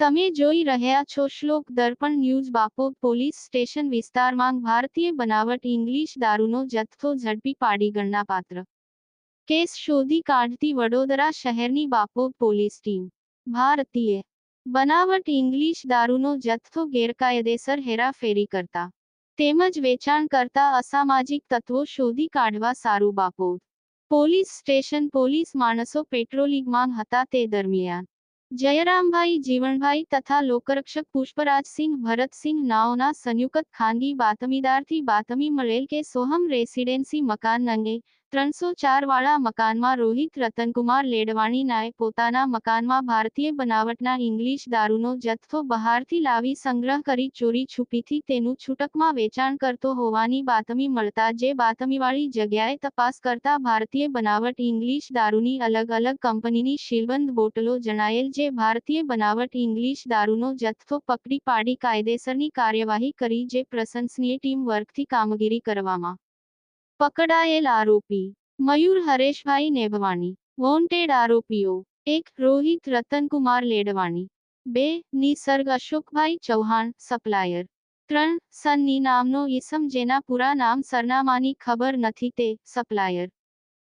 તમે જોઈ રહ્યા છો Shlok Darpan news Bapod police station વિસ્તારમાં ભારતીય બનાવટ ઇંગ્લિશ દારૂનો જથ્થો ઝડપી પાડી ગણનાપાત્ર. કેસ શોધી કાઢતી વડોદરા શહેરની બાપોદ પોલીસ ટીમ. ભારતીય બનાવટ ઇંગ્લિશ દારૂનો જથ્થો ગેરકાયદેસર હેરાફેરી કરતા. તેમજ વેચાણ કરતા અસામાજિક તત્વો શોધી કાઢવા સારું બાપોદ. પોલીસ સ્ટેશન પોલીસ માણસો પેટ્રોલિંગમાં હતા તે દરમિયાન. જયરામભાઈ જીવણભાઈ તથા લોકરક્ષક પુષ્પરાજસિંહ ભરતસિંહ નાઓના સંયુક્ત ખાનગી બાતમીદારથી બાતમી મળેલ કે સોહમ રેસિડેન્સી મકાન અંગે ત્રણસો ચાર વાળા મકાનમાં રોહિત રતનકુમાર લેડવાણીનાએ પોતાના મકાનમાં ભારતીય બનાવટના ઇંગ્લિશ દારૂનો જથ્થો બહારથી લાવી સંગ્રહ કરી ચોરી છુપીથી તેનું છૂટકમાં વેચાણ કરતો હોવાની બાતમી મળતા જે બાતમીવાળી જગ્યાએ તપાસ કરતા ભારતીય બનાવટ ઇંગ્લિશ દારૂની અલગ અલગ કંપનીની શીલબંધ બોટલો જણાયેલ જે ભારતીય બનાવટ ઇંગ્લિશ દારૂનો જથ્થો પકડી પાડી કાયદેસરની કાર્યવાહી કરી જે પ્રશંસનીય ટીમ વર્કથી કામગીરી કરવામાં પકડાયેલ આરોપી, મયુર હરેશભાઈ નેભવાણી વોન્ટેડ આરોપીઓ, એક રોહિત રતનકુમાર લેડવાણી, બે નિસર્ગ અશોકભાઈ ચૌહાણ સપ્લાયર, ત્રણ સન્ની નામનો ઈસમ જેના પૂરા નામ સરનામાની ખબર નથી તે સપ્લાયર.